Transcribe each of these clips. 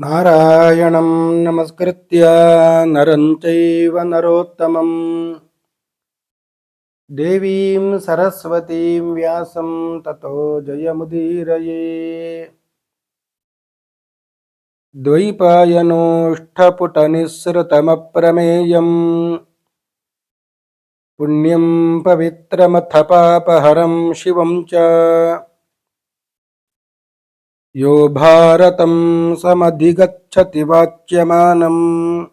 नारायणं नमस्कृत्य नरं चैव नरोत्तमम्। देवीं सरस्वतीं व्यासं ततो जयमुदीरये। द्वैपायनोष्ठपुटनिःसृतमप्रमेयम्। पुण्यं पवित्रमथ पापहरं शिवं च यो भारतं समधिगच्छति वाच्यमानम्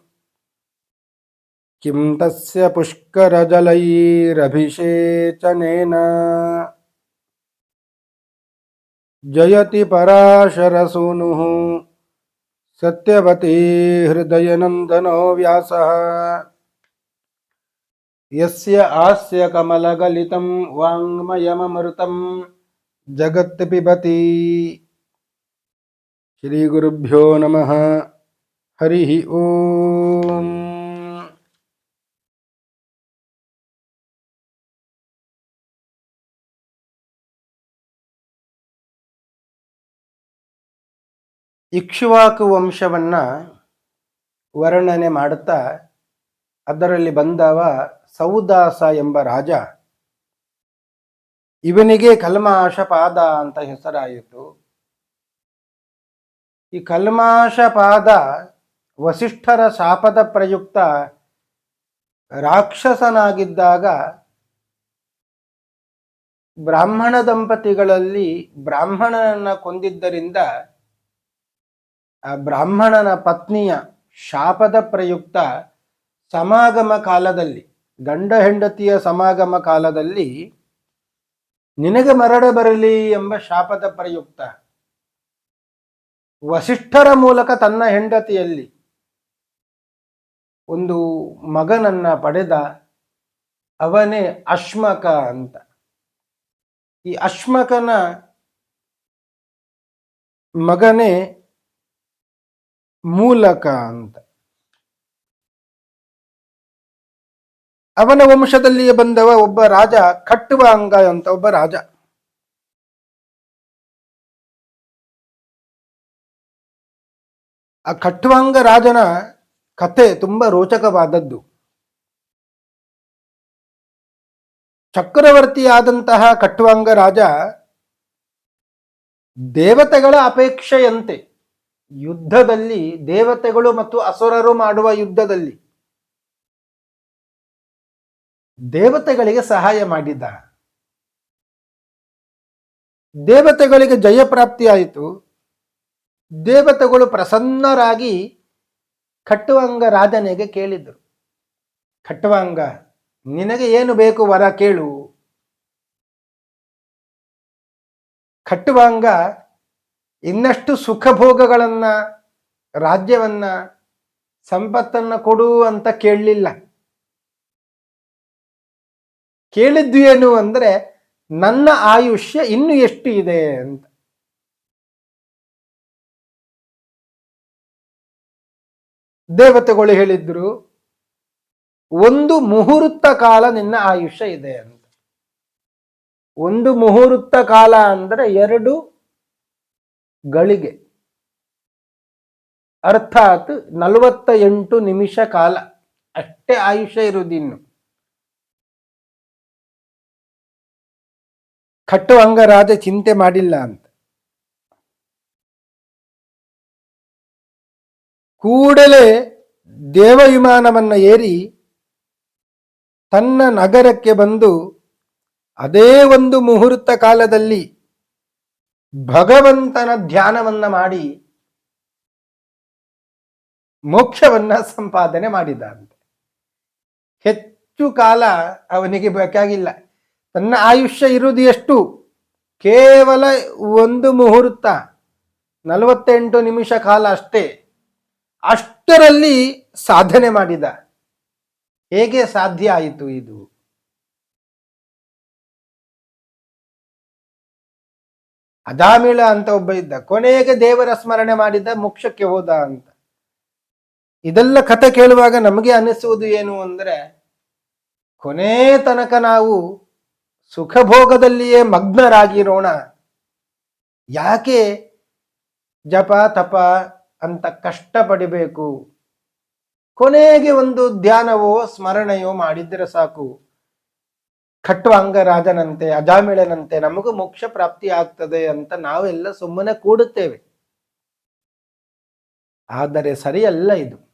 किं तस्य पुष्करजलैरभिषेचनेन? जयति पराशरसूनुः सत्यवती हृदयनन्दनो व्यासः। यस्य आस्य कमलगलितं वाङ्मयममृतं जगत् पिबति ಶ್ರೀ ಗುರುಭ್ಯೋ ನಮಃ. ಹರಿ ಓಂ. ಇಕ್ಷುವಾಕು ವಂಶವನ್ನ ವರ್ಣನೆ ಮಾಡುತ್ತಾ, ಅದರಲ್ಲಿ ಬಂದವ ಸೌದಾಸ ಎಂಬ ರಾಜ. ಇವನಿಗೆ ಕಲ್ಮಾಶಪಾದ ಅಂತ ಹೆಸರಾಯಿತು. ಈ ಕಲ್ಮಾಶಪಾದ ವಸಿಷ್ಠರ ಶಾಪದ ಪ್ರಯುಕ್ತ ರಾಕ್ಷಸನಾಗಿದ್ದಾಗ ಬ್ರಾಹ್ಮಣ ದಂಪತಿಗಳಲ್ಲಿ ಬ್ರಾಹ್ಮಣನನ್ನ ಕೊಂದಿದ್ದರಿಂದ ಆ ಬ್ರಾಹ್ಮಣನ ಪತ್ನಿಯ ಶಾಪದ ಪ್ರಯುಕ್ತ ಸಮಾಗಮ ಕಾಲದಲ್ಲಿ, ಗಂಡ ಹೆಂಡತಿಯ ಸಮಾಗಮ ಕಾಲದಲ್ಲಿ ನಿನಗೆ ಮರಣ ಬರಲಿ ಎಂಬ ಶಾಪದ ಪ್ರಯುಕ್ತ ವಸಿಷ್ಠರ ಮೂಲಕ ತನ್ನ ಹೆಂಡತಿಯಲ್ಲಿ ಒಂದು ಮಗನನ್ನ ಪಡೆದ ಅವನೇ ಅಶ್ಮಕ ಅಂತ. ಈ ಅಶ್ಮಕನ ಮಗನೇ ಮೂಲಕ ಅಂತ. ಅವನ ವಂಶದಲ್ಲಿಯೇ ಬಂದವ ಒಬ್ಬ ರಾಜ, ಕಟ್ಟುವ ಅಂಗ ಅಂತ ಒಬ್ಬ ರಾಜ. ಆ ಕಟ್ವಾಂಗ ರಾಜನ ಕಥೆ ತುಂಬಾ ರೋಚಕವಾದದ್ದು. ಚಕ್ರವರ್ತಿಯಾದಂತಹ ಕಟ್ವಾಂಗ ರಾಜ ದೇವತೆಗಳ ಅಪೇಕ್ಷೆಯಂತೆ ಯುದ್ಧದಲ್ಲಿ ದೇವತೆಗಳು ಮತ್ತು ಅಸುರರು ಮಾಡುವ ಯುದ್ಧದಲ್ಲಿ ದೇವತೆಗಳಿಗೆ ಸಹಾಯ ಮಾಡಿದ್ದ ದೇವತೆಗಳಿಗೆ ಜಯ ಪ್ರಾಪ್ತಿಯಾಯಿತು ದೇವತೆಗಳು ಪ್ರಸನ್ನರಾಗಿ ಕಟ್ಟುವಂಗ ರಾಜನಿಗೆ ಕೇಳಿದರು. ಕಟ್ಟುವಂಗ, ನಿನಗೆ ಏನು ಬೇಕು ವರ ಕೇಳು. ಕಟ್ಟುವಂಗ ಇನ್ನಷ್ಟು ಸುಖ ಭೋಗಗಳನ್ನ ರಾಜ್ಯವನ್ನ, ಸಂಪತ್ತನ್ನ ಕೊಡು ಅಂತ ಕೇಳಲಿಲ್ಲ. ಕೇಳಿದ್ದು ಏನು ಅಂದ್ರೆ ನನ್ನ ಆಯುಷ್ಯ ಇನ್ನು ಎಷ್ಟು ಇದೆ ಅಂತ. ದೇವತೆಗಳು ಹೇಳಿದ್ರು, ಒಂದು ಮುಹೂರ್ತ ಕಾಲ ನಿನ್ನ ಆಯುಷ್ಯ ಇದೆ ಅಂತ. ಒಂದು ಮುಹೂರ್ತ ಕಾಲ ಅಂದ್ರೆ ಎರಡು ಗಳಿಗೆ. ಅರ್ಥಾತ್ ನಲವತ್ತ ಎಂಟು ನಿಮಿಷ ಕಾಲ. ಅಷ್ಟೇ ಆಯುಷ್ಯ ಇರುವುದಿನ್ನು ಕಟ್ಟುವಂಗರಾದ ಚಿಂತೆ ಮಾಡಿಲ್ಲ ಅಂತ. ಕೂಡಲೇ ದೇವವಿಮಾನವನ್ನು ಏರಿ ತನ್ನ ನಗರಕ್ಕೆ ಬಂದು ಅದೇ ಒಂದು ಮುಹೂರ್ತ ಕಾಲದಲ್ಲಿ ಭಗವಂತನ ಧ್ಯಾನವನ್ನ ಮಾಡಿ ಮೋಕ್ಷವನ್ನ ಸಂಪಾದನೆ ಮಾಡಿದ್ದಂತೆ ಹೆಚ್ಚು ಕಾಲ ಅವನಿಗೆ ಬೇಕಾಗಿಲ್ಲ. ತನ್ನ ಆಯುಷ್ಯ ಇರುವುದು ಎಷ್ಟು ಕೇವಲ ಒಂದು ಮುಹೂರ್ತ, ನಲವತ್ತೆಂಟು ನಿಮಿಷ ಕಾಲ ಅಷ್ಟೇ. ಅಷ್ಟರಲ್ಲಿ ಸಾಧನೆ ಮಾಡಿದ. ಹೇಗೆ ಸಾಧ್ಯ ಆಯಿತು ಇದು? ಅದಾಮಿಳ ಅಂತ ಒಬ್ಬ ಇದ್ದ. ಕೊನೆಗೆ ದೇವರ ಸ್ಮರಣೆ ಮಾಡಿದ, ಮೋಕ್ಷಕ್ಕೆ ಹೋದ ಅಂತ. ಇದೆಲ್ಲ ಕಥೆ ಕೇಳುವಾಗ ನಮಗೆ ಅನಿಸುವುದು ಏನು ಅಂದ್ರೆ, ಕೊನೆ ತನಕ ನಾವು ಸುಖಭೋಗದಲ್ಲಿಯೇ ಮಗ್ನರಾಗಿರೋಣ. ಯಾಕೆ ಜಪ, ತಪ ಅಂತ ಕಷ್ಟ ಪಡಿಬೇಕು ಕೊನೆಗೆ ಒಂದು ಧ್ಯಾನವೋ, ಸ್ಮರಣೆಯೋ ಮಾಡಿದ್ರೆ ಸಾಕು. ಕಟ್ಟುವ ಅಂಗರಾಜನಂತೆ ಅಜಾಮಿಳನಂತೆ ನಮಗೂ ಮೋಕ್ಷ ಪ್ರಾಪ್ತಿ ಆಗ್ತದೆ ಅಂತ ನಾವೆಲ್ಲ ಸುಮ್ಮನೆ ಕೂಡುತ್ತೇವೆ. ಆದರೆ ಸರಿಯಲ್ಲ ಇದು.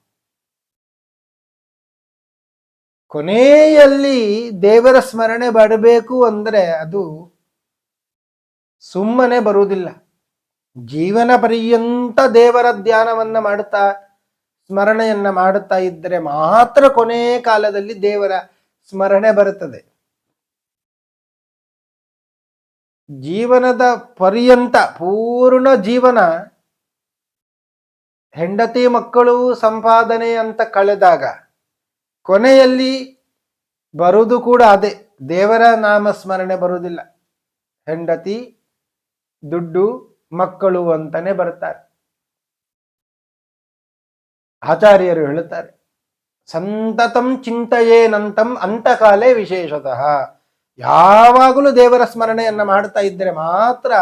ಕೊನೆಯಲ್ಲಿ ದೇವರ ಸ್ಮರಣೆ ಬರಬೇಕು ಅಂದ್ರೆ ಅದು ಸುಮ್ಮನೆ ಬರುವುದಿಲ್ಲ. ಜೀವನ ಪರ್ಯಂತ ದೇವರ ಧ್ಯಾನವನ್ನ ಮಾಡುತ್ತಾ, ಸ್ಮರಣೆಯನ್ನ ಮಾಡುತ್ತಾ ಇದ್ದರೆ ಮಾತ್ರ ಕೊನೆ ಕಾಲದಲ್ಲಿ ದೇವರ ಸ್ಮರಣೆ ಬರುತ್ತದೆ. ಜೀವನದ ಪರ್ಯಂತ ಪೂರ್ಣ ಜೀವನ ಹೆಂಡತಿ ಮಕ್ಕಳು ಸಂಪಾದನೆ ಅಂತ ಕಳೆದಾಗ ಕೊನೆಯಲ್ಲಿ ಬರುವುದು ಕೂಡ ಅದೇ. ದೇವರ ನಾಮ ಸ್ಮರಣೆ ಬರುವುದಿಲ್ಲ. ಹೆಂಡತಿ, ದುಡ್ಡು ಮಕ್ಕಳು ಅಂತಾನೆ ಬರ್ತಾರೆ. ಆಚಾರ್ಯರು ಹೇಳುತ್ತಾರೆ, ಸಂತತಂ ಚಿಂತೆಯೇನಂತಂ ಅಂತಕಾಲೇ ವಿಶೇಷತಃ. ಯಾವಾಗಲೂ ದೇವರ ಸ್ಮರಣೆಯನ್ನ ಮಾಡ್ತಾ ಇದ್ದರೆ ಮಾತ್ರ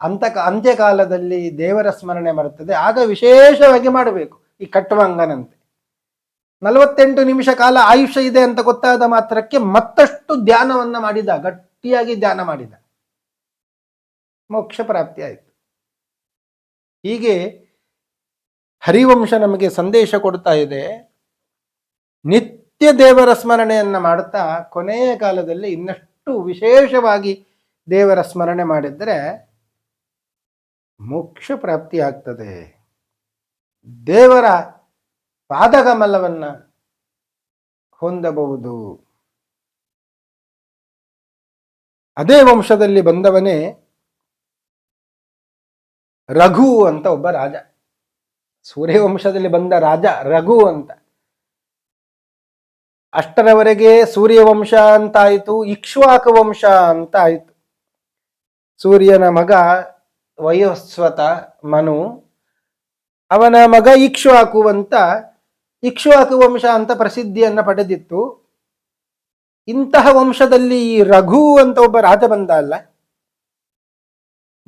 ಅಂತ ಅಂತ್ಯಕಾಲದಲ್ಲಿ ದೇವರ ಸ್ಮರಣೆ ಬರುತ್ತದೆ ಆಗ ವಿಶೇಷವಾಗಿ ಮಾಡಬೇಕು, ಈ ಕಟ್ಟುವಂಗನಂತೆ ನಲವತ್ತೆಂಟು ನಿಮಿಷ ಕಾಲ ಆಯುಷ್ಯ ಇದೆ ಅಂತ ಗೊತ್ತಾದ ಮಾತ್ರಕ್ಕೆ ಮತ್ತಷ್ಟು ಧ್ಯಾನವನ್ನ ಮಾಡಿದ, ಗಟ್ಟಿಯಾಗಿ ಧ್ಯಾನ ಮಾಡಿದ. ಮೋಕ್ಷ ಪ್ರಾಪ್ತಿ ಆಯಿತು. ಹೀಗೆ ಹರಿವಂಶ ನಮಗೆ ಸಂದೇಶ ಕೊಡ್ತಾ ಇದೆ. ನಿತ್ಯ ದೇವರ ಸ್ಮರಣೆಯನ್ನು ಮಾಡುತ್ತಾ ಕೊನೆಯ ಕಾಲದಲ್ಲಿ ಇನ್ನಷ್ಟು ವಿಶೇಷವಾಗಿ ದೇವರ ಸ್ಮರಣೆ ಮಾಡಿದ್ರೆ ಮೋಕ್ಷ ಪ್ರಾಪ್ತಿ ಆಗ್ತದೆ. ದೇವರ ಪಾದಕಮಲವನ್ನು ಹೊಂದಬಹುದು. ಅದೇ ವಂಶದಲ್ಲಿ ಬಂದವನೇ ರಘು ಅಂತ ಒಬ್ಬ ರಾಜ. ಸೂರ್ಯವಂಶದಲ್ಲಿ ಬಂದ ರಾಜ ರಘು ಅಂತ. ಅಷ್ಟರವರೆಗೆ ಸೂರ್ಯವಂಶ ಅಂತ ಆಯಿತು ಇಕ್ಷ್ವಾಕ ವಂಶ ಅಂತ ಆಯಿತು ಸೂರ್ಯನ ಮಗ ವಯೋಸ್ವತ ಮನು. ಅವನ ಮಗ ಇಕ್ಷ್ವಾಕು ಅಂತ ಇಕ್ಷ್ವಾಕು ವಂಶ ಅಂತ ಪ್ರಸಿದ್ಧಿಯನ್ನ ಪಡೆದಿತ್ತು. ಇಂತಹ ವಂಶದಲ್ಲಿ ಈ ರಘು ಅಂತ ಒಬ್ಬ ರಾಜ ಬಂದ ಅಲ್ಲ.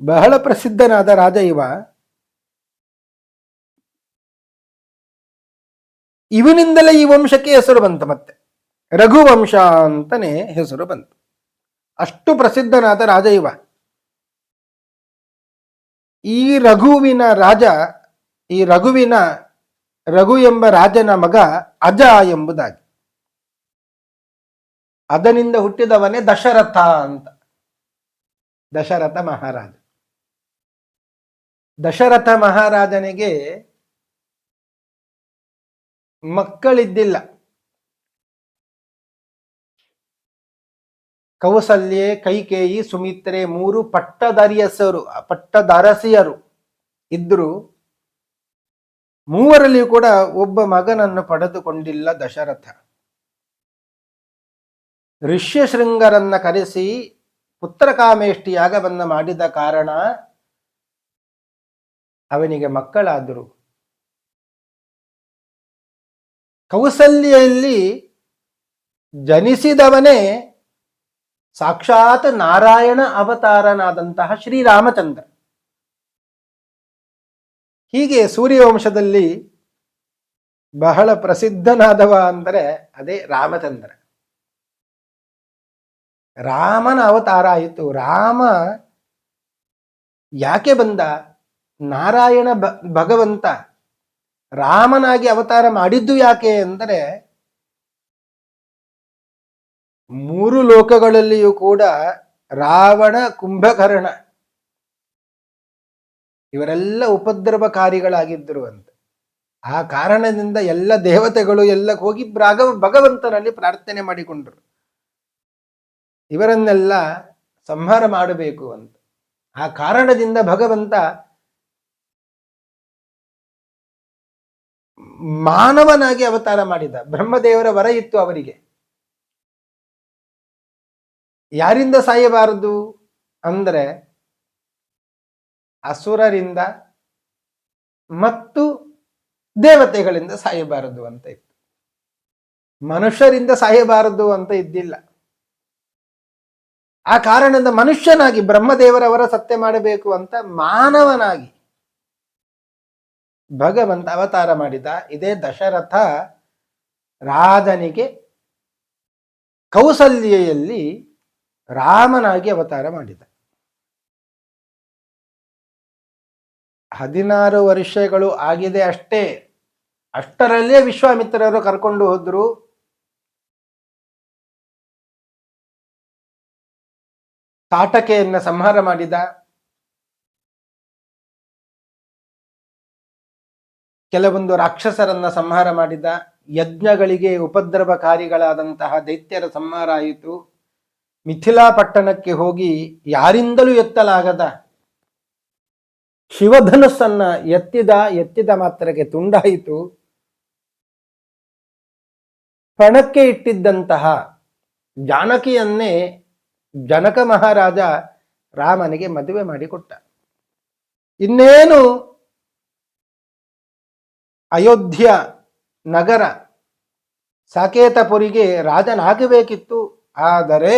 ಬಹಳ ಪ್ರಸಿದ್ಧನಾದ ರಾಜ ಇವ. ಇವನಿಂದಲೇ ಈ ವಂಶಕ್ಕೆ ಹೆಸರು ಬಂತು ಮತ್ತೆ. ರಘುವಂಶ ಅಂತನೇ ಹೆಸರು ಬಂತು. ಅಷ್ಟು ಪ್ರಸಿದ್ಧನಾದ ರಾಜ ಇವ. ಈ ರಘುವಿನ ರಾಜ, ಈ ರಘುವಿನ ರಘು ಎಂಬ ರಾಜನ ಮಗ ಅಜ ಎಂಬುದಾಗಿ. ಅದನಿಂದ ಹುಟ್ಟಿದವನೇ ದಶರಥ ಅಂತ. ದಶರಥ ಮಹಾರಾಜ. ದಶರಥ ಮಹಾರಾಜನಿಗೆ ಮಕ್ಕಳಿದ್ದಿಲ್ಲ. ಕೌಸಲ್ಯೆ, ಕೈಕೇಯಿ, ಸುಮಿತ್ರೆ ಮೂರು ಪಟ್ಟದರಿಯಸರು, ಪಟ್ಟದರಸಿಯರು ಇದ್ರು ಮೂವರಲ್ಲಿಯೂ ಕೂಡ ಒಬ್ಬ ಮಗನನ್ನು ಪಡೆದುಕೊಂಡಿಲ್ಲ ದಶರಥ. ಋಷ್ಯಶೃಂಗರನ್ನ ಕರೆಸಿ ಪುತ್ರಕಾಮೇಷ್ಟಿ ಯಾಗವನ್ನ ಮಾಡಿದ ಕಾರಣ ಅವನಿಗೆ ಮಕ್ಕಳಾದರು. ಕೌಸಲ್ಯಲ್ಲಿ ಜನಿಸಿದವನೇ ಸಾಕ್ಷಾತ್ ನಾರಾಯಣ ಅವತಾರನಾದಂತಹ ಶ್ರೀರಾಮಚಂದ್ರ ಹೀಗೆ ಸೂರ್ಯವಂಶದಲ್ಲಿ ಬಹಳ ಪ್ರಸಿದ್ಧನಾದವ ಅಂದರೆ ಅದೇ ರಾಮಚಂದ್ರ ರಾಮನ ಅವತಾರ ಆಯಿತು. ರಾಮ ಯಾಕೆ ಬಂದ? ನಾರಾಯಣ ಭಗವಂತ ರಾಮನಾಗಿ ಅವತಾರ ಮಾಡಿದ್ದು ಯಾಕೆ ಅಂದರೆ ಮೂರು ಲೋಕಗಳಲ್ಲಿಯೂ ಕೂಡ ರಾವಣ, ಕುಂಭಕರ್ಣ ಇವರೆಲ್ಲ ಉಪದ್ರವಕಾರಿಗಳಾಗಿದ್ದರು ಅಂತ. ಆ ಕಾರಣದಿಂದ ಎಲ್ಲ ದೇವತೆಗಳು ಎಲ್ಲ ಹೋಗಿ ರಾಘವ ಭಗವಂತನಲ್ಲಿ ಪ್ರಾರ್ಥನೆ ಮಾಡಿಕೊಂಡರು. ಇವರನ್ನೆಲ್ಲ ಸಂಹಾರ ಮಾಡಬೇಕು ಅಂತ. ಆ ಕಾರಣದಿಂದ ಭಗವಂತ ಮಾನವನಾಗಿ ಅವತಾರ ಮಾಡಿದ, ಬ್ರಹ್ಮದೇವರ ವರ ಇತ್ತು ಅವರಿಗೆ. ಯಾರಿಂದ ಸಾಯಬಾರದು ಅಂದ್ರೆ ಅಸುರರಿಂದ ಮತ್ತು ದೇವತೆಗಳಿಂದ ಸಾಯಬಾರದು ಅಂತ ಇತ್ತು. ಮನುಷ್ಯರಿಂದ ಸಾಯಬಾರದು ಅಂತ ಇದ್ದಿಲ್ಲ. ಆ ಕಾರಣದಿಂದ ಮನುಷ್ಯನಾಗಿ ಬ್ರಹ್ಮದೇವರವರ ಸತ್ಯ ಮಾಡಬೇಕು ಅಂತ ಮಾನವನಾಗಿ ಭಗವಂತ ಅವತಾರ ಮಾಡಿದ ಇದೇ ದಶರಥ ರಾಜನಿಗೆ ಕೌಸಲ್ಯೆಯಲ್ಲಿ ರಾಮನಾಗಿ ಅವತಾರ ಮಾಡಿದ. ಹದಿನಾರು ವರ್ಷಗಳು ಆಗಿದೆ ಅಷ್ಟೇ. ಅಷ್ಟರಲ್ಲೇ ವಿಶ್ವಾಮಿತ್ರರು ಕರ್ಕೊಂಡು ಹೋದ್ರು. ತಾಟಕೆಯನ್ನ ಸಂಹಾರ ಮಾಡಿದ. ಕೆಲವೊಂದು ರಾಕ್ಷಸರನ್ನ ಸಂಹಾರ ಮಾಡಿದ ಯಜ್ಞಗಳಿಗೆ ಉಪದ್ರವಕಾರಿಗಳಾದಂತಹ ದೈತ್ಯರ ಸಂಹಾರ ಆಯಿತು. ಮಿಥಿಲಾ ಪಟ್ಟಣಕ್ಕೆ ಹೋಗಿ ಯಾರಿಂದಲೂ ಎತ್ತಲಾಗದ ಶಿವಧನುಸ್ಸನ್ನ ಎತ್ತಿದ ಎತ್ತಿದ ಮಾತ್ರಕ್ಕೆ ತುಂಡಾಯಿತು. ಪಣಕ್ಕೆ ಇಟ್ಟಿದ್ದಂತಹ ಜಾನಕಿಯನ್ನೇ ಜನಕ ಮಹಾರಾಜ ರಾಮನಿಗೆ ಮದುವೆ ಮಾಡಿಕೊಟ್ಟ. ಇನ್ನೇನು ಅಯೋಧ್ಯ ನಗರ ಸಾಕೇತಪುರಿಗೆ ರಾಜನಾಗಬೇಕಿತ್ತು. ಆದರೆ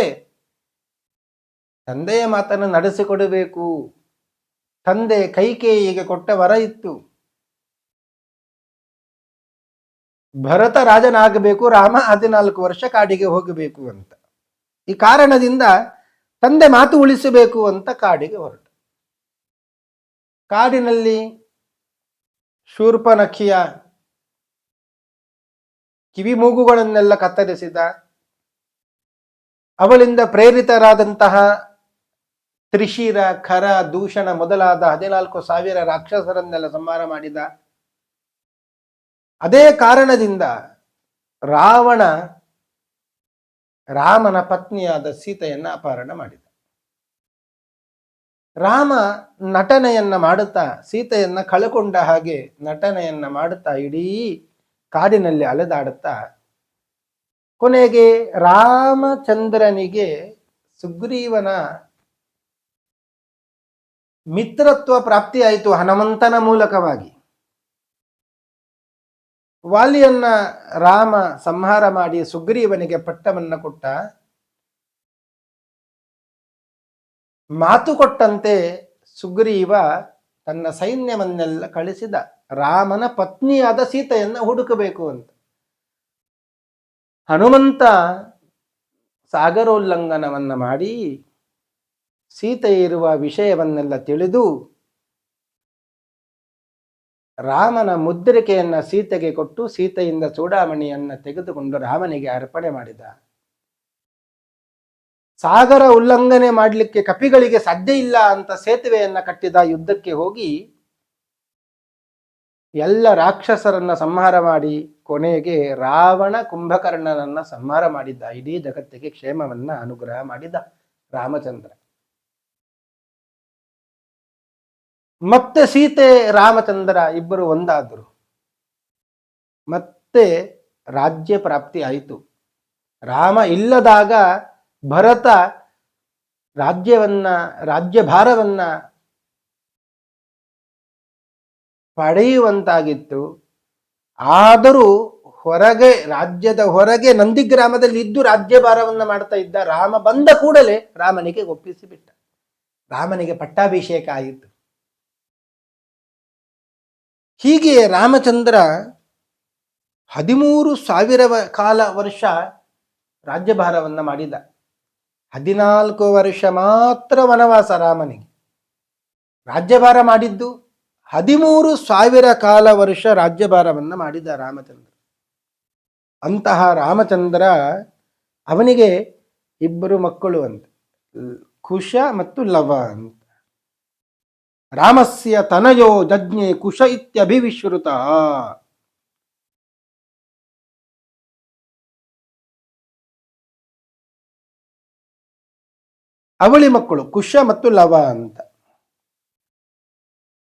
ತಂದೆಯ ಮಾತನ್ನು ನಡೆಸಿಕೊಡಬೇಕು. ತಂದೆ ಕೈಕೇಯಿಗೆ ಕೊಟ್ಟ ವರ ಇತ್ತು. ಭರತ ರಾಜನಾಗಬೇಕು ರಾಮ ಹದಿನಾಲ್ಕು ವರ್ಷ ಕಾಡಿಗೆ ಹೋಗಬೇಕು ಅಂತ. ಈ ಕಾರಣದಿಂದ ತಂದೆ ಮಾತು ಉಳಿಸಬೇಕು ಅಂತ ಕಾಡಿಗೆ ಹೊರಟ. ಕಾಡಿನಲ್ಲಿ ಶೂರ್ಪನಖಿಯ ಕಿವಿ ಮೂಗುಗಳನ್ನೆಲ್ಲ ಕತ್ತರಿಸಿದ ಅವಳಿಂದ ಪ್ರೇರಿತರಾದಂತಹ ತ್ರಿಶಿರ, ಖರ, ದೂಷಣ ಮೊದಲಾದ ಹದಿನಾಲ್ಕು ಸಾವಿರ ರಾಕ್ಷಸರನ್ನೆಲ್ಲ ಸಂಹಾರ ಮಾಡಿದ. ಅದೇ ಕಾರಣದಿಂದ ರಾವಣ ರಾಮನ ಪತ್ನಿಯಾದ ಸೀತೆಯನ್ನ ಅಪಹರಣ ಮಾಡಿದ. ರಾಮ ನಟನೆಯನ್ನ ಮಾಡುತ್ತಾ, ಸೀತೆಯನ್ನ ಕಳಕೊಂಡ ಹಾಗೆ ನಟನೆಯನ್ನ ಮಾಡುತ್ತಾ ಇಡೀ ಕಾಡಿನಲ್ಲಿ ಅಲೆದಾಡುತ್ತಾ, ಕೊನೆಗೆ ರಾಮಚಂದ್ರನಿಗೆ ಸುಗ್ರೀವನ ಮಿತ್ರತ್ವ ಪ್ರಾಪ್ತಿಯಾಯಿತು ಹನುಮಂತನ ಮೂಲಕವಾಗಿ. ವಾಲಿಯನ್ನ ರಾಮ ಸಂಹಾರ ಮಾಡಿ ಸುಗ್ರೀವನಿಗೆ ಪಟ್ಟವನ್ನ ಕೊಟ್ಟ ಮಾತು ಕೊಟ್ಟಂತೆ ಸುಗ್ರೀವ ತನ್ನ ಸೈನ್ಯವನ್ನೆಲ್ಲ ಕಳಿಸಿದ ರಾಮನ ಪತ್ನಿಯಾದ ಸೀತೆಯನ್ನ ಹುಡುಕಬೇಕು ಅಂತ. ಹನುಮಂತ ಸಾಗರೋಲ್ಲಂಘನವನ್ನ ಮಾಡಿ ಸೀತೆ ಇರುವ ವಿಷಯವನ್ನೆಲ್ಲ ತಿಳಿದು ರಾಮನ ಮುದ್ರಿಕೆಯನ್ನ ಸೀತೆಗೆ ಕೊಟ್ಟು ಸೀತೆಯಿಂದ ಚೂಡಾಮಣಿಯನ್ನ ತೆಗೆದುಕೊಂಡು ರಾಮನಿಗೆ ಅರ್ಪಣೆ ಮಾಡಿದ. ಸಾಗರ ಉಲ್ಲಂಘನೆ ಮಾಡಲಿಕ್ಕೆ ಕಪಿಗಳಿಗೆ ಸಾಧ್ಯ ಇಲ್ಲ ಅಂತ ಸೇತುವೆಯನ್ನ ಕಟ್ಟಿದ ಯುದ್ಧಕ್ಕೆ ಹೋಗಿ ಎಲ್ಲ ರಾಕ್ಷಸರನ್ನ ಸಂಹಾರ ಮಾಡಿ ಕೊನೆಗೆ ರಾವಣ ಕುಂಭಕರ್ಣನನ್ನ ಸಂಹಾರ ಮಾಡಿದ್ದ. ಇಡೀ ಜಗತ್ತಿಗೆ ಕ್ಷೇಮವನ್ನ ಅನುಗ್ರಹ ಮಾಡಿದ ರಾಮಚಂದ್ರ. ಮತ್ತೆ ಸೀತೆ, ರಾಮಚಂದ್ರ ಇಬ್ಬರು ಒಂದಾದರು. ಮತ್ತೆ ರಾಜ್ಯ ಪ್ರಾಪ್ತಿ ಆಯಿತು. ರಾಮ ಇಲ್ಲದಾಗ ಭರತ ರಾಜ್ಯವನ್ನ ರಾಜ್ಯಭಾರವನ್ನ ಪಡೆಯುವಂತಾಗಿತ್ತು. ಆದರೂ ಹೊರಗೆ, ರಾಜ್ಯದ ಹೊರಗೆ ನಂದಿಗ್ರಾಮದಲ್ಲಿ ಇದ್ದು ರಾಜ್ಯಭಾರವನ್ನ ಮಾಡ್ತಾ ಇದ್ದ ರಾಮ ಬಂದ ಕೂಡಲೇ ರಾಮನಿಗೆ ಒಪ್ಪಿಸಿಬಿಟ್ಟ. ರಾಮನಿಗೆ ಪಟ್ಟಾಭಿಷೇಕ ಆಯಿತು. ಹೀಗೆ ರಾಮಚಂದ್ರ ಹದಿಮೂರು ಸಾವಿರ ಕಾಲ ವರ್ಷ ರಾಜ್ಯಭಾರವನ್ನ ಮಾಡಿದ. ಹದಿನಾಲ್ಕು ವರ್ಷ ಮಾತ್ರ ವನವಾಸ ರಾಮನಿಗೆ. ರಾಜ್ಯಭಾರ ಮಾಡಿದ್ದು ಹದಿಮೂರು ಸಾವಿರ ಕಾಲ ವರ್ಷ ರಾಜ್ಯಭಾರವನ್ನು ಮಾಡಿದ ರಾಮಚಂದ್ರ. ಅಂತಹ ರಾಮಚಂದ್ರ ಅವನಿಗೆ ಇಬ್ಬರು ಮಕ್ಕಳು ಅಂತ. ಕುಶ ಮತ್ತು ಲವ ಅಂತ. ರಾಮಸ್ಯ ತನಯೋ ಜಜ್ಞೆ ಕುಶ ಇತ್ಯಭಿವಿಶ್ರುತ. ಅವಳಿ ಮಕ್ಕಳು ಕುಶ ಮತ್ತು ಲವ ಅಂತ.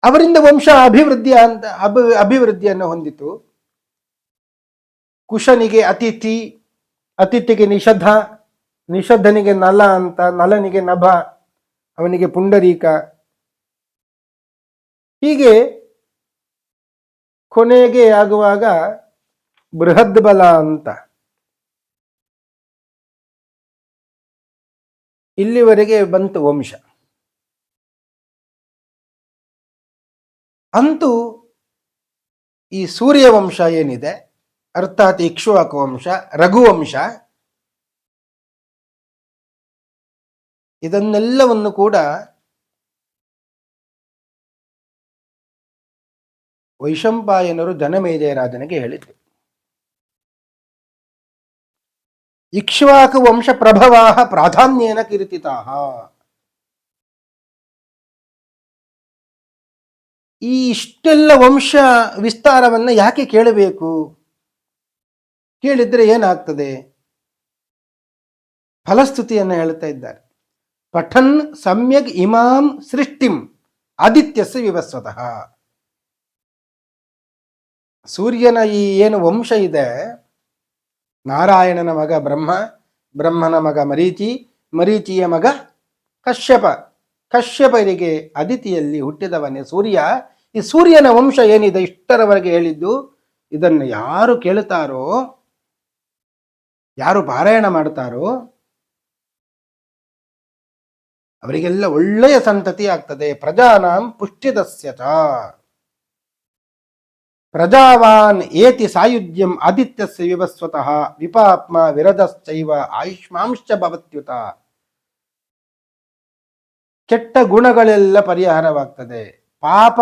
ಅವರಿಂದ ವಂಶ ಅಭಿವೃದ್ಧಿ ಅಂತ, ಅಭಿ, ಅಭಿವೃದ್ಧಿಯನ್ನು ಹೊಂದಿತು. ಕುಶನಿಗೆ ಅತಿಥಿ, ಅತಿಥಿಗೆ ನಿಷಧ, ನಿಷಧನಿಗೆ ನಲ ಅಂತ, ನಲನಿಗೆ ನಭ, ಅವನಿಗೆ ಪುಂಡರೀಕ. ಹೀಗೆ ಕೊನೆಗೆ ಆಗುವಾಗ ಬೃಹದ್ ಬಲ ಅಂತ. ಇಲ್ಲಿವರೆಗೆ ಬಂತು ವಂಶ. ಅಂತೂ ಈ ಸೂರ್ಯವಂಶ ಏನಿದೆ, ಅರ್ಥಾತ್ ಇಕ್ಷುವಾಕು ವಂಶ ರಘುವಂಶ ಇದನ್ನೆಲ್ಲವನ್ನು ಕೂಡ ವೈಶಂಪಾಯನರು ಜನಮೇಜಯ ರಾಜನಿಗೆ ಹೇಳಿದ್ರು. ಇಕ್ಷ್ವಾಕು ವಂಶ ಪ್ರಭವಾ ಪ್ರಾಧಾನ್ಯೇನ ಕೀರ್ತಿತಾ ಈ ಇಷ್ಟೆಲ್ಲ ವಂಶ ವಿಸ್ತಾರವನ್ನ ಯಾಕೆ ಕೇಳಬೇಕು? ಕೇಳಿದ್ರೆ ಏನಾಗ್ತದೆ? ಫಲಸ್ತುತಿಯನ್ನು ಹೇಳ್ತಾ ಇದ್ದಾರೆ. ಪಠನ್ ಸಮ್ಯಗ್ ಇಮಾಂ ಸೃಷ್ಟಿಂ ಆದಿತ್ಯಸ್ಯ ವಿವಸ್ವತಃ. ಸೂರ್ಯನ ಈ ಏನು ವಂಶ ಇದೆ ನಾರಾಯಣನ ಮಗ ಬ್ರಹ್ಮ, ಬ್ರಹ್ಮನ ಮಗ ಮರೀಚಿ, ಮರೀಚಿಯ ಮಗ ಕಶ್ಯಪ. ಕಶ್ಯಪರಿಗೆ ಅದಿತಿಯಲ್ಲಿ ಹುಟ್ಟಿದವನೇ ಸೂರ್ಯ. ಈ ಸೂರ್ಯನ ವಂಶ ಏನಿದೆ ಇಷ್ಟರವರೆಗೆ ಹೇಳಿದ್ದು? ಇದನ್ನು ಯಾರು ಕೇಳುತ್ತಾರೋ, ಯಾರು ಪಾರಾಯಣ ಮಾಡ್ತಾರೋ, ಅವರಿಗೆಲ್ಲ ಒಳ್ಳೆಯ ಸಂತತಿ ಆಗ್ತದೆ. ಪ್ರಜಾನಾಂ ಪುಷ್ಟಿದಸ್ಯತ ಪ್ರಜಾವಾನ್ ಏತಿ ಸಾಯುಜ್ಯಂ ಆದಿತ್ಯಸ್ಯ ವಿವಸ್ವತಃ ವಿಪಾತ್ಮ ವಿರದಶ್ಚೈವ ಆಯುಷ್ಮಾಂಶ್ಚ ಭವತ್ಯುತ. ಕೆಟ್ಟ ಗುಣಗಳೆಲ್ಲ ಪರಿಹಾರವಾಗ್ತದೆ. ಪಾಪ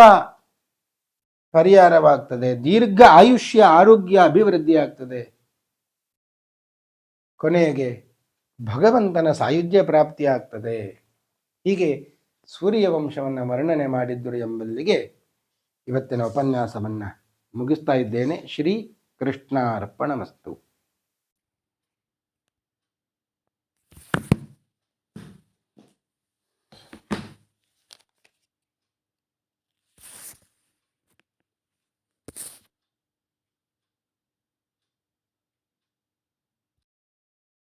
ಪರಿಹಾರವಾಗ್ತದೆ. ದೀರ್ಘ ಆಯುಷ್ಯ ಆರೋಗ್ಯ ಅಭಿವೃದ್ಧಿ ಆಗ್ತದೆ. ಕೊನೆಗೆ ಭಗವಂತನ ಸಾಯುಜ್ಯ ಪ್ರಾಪ್ತಿ ಆಗ್ತದೆ. ಹೀಗೆ ಸೂರ್ಯ ವಂಶವನ್ನು ವರ್ಣನೆ ಮಾಡಿದ್ದರು ಎಂಬಲ್ಲಿಗೆ ಇವತ್ತಿನ ಉಪನ್ಯಾಸವನ್ನು ಮುಗಿಸ್ತಾ ಇದ್ದೇನೆ. ಶ್ರೀ ಕೃಷ್ಣಾರ್ಪಣಮಸ್ತು